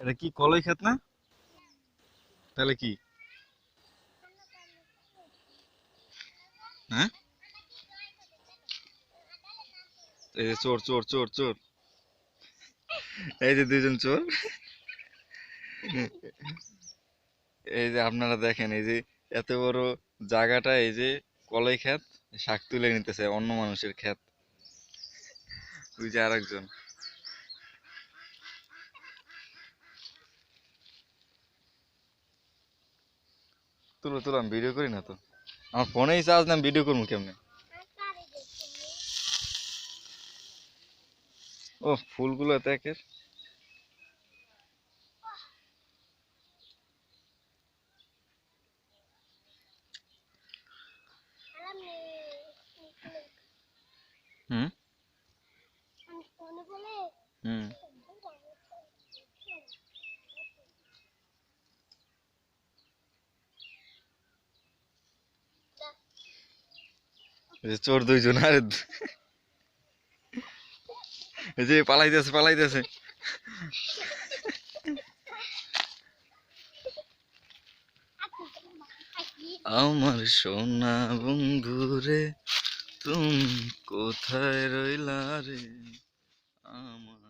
এটা কি কলই ক্ষেত না? তাহলে কি? হ্যাঁ? এই যে চোর চোর চোর চোর। এই যে দুজন চোর। এই যে আপনারা দেখেন, এই যে এত বড় জায়গাটা, এই যে কলাই ক্ষেত শাক তুলে নিতেছে অন্য মানুষের ক্ষেত ওই যে আরেকজন। তুলো তুলো, আমি ভিডিও করি না তো। আমার ফোনেই চার্জ না ভিডিও করব কেমনে? ও, ফুলগুলো এত একের। হুম এই যে চোর দুইজন, আর এই যে পালাইতেছে পালাইতেছে। আমার সোনা বন্ধু রে, তুমি কোথায় রইলা রে? আমার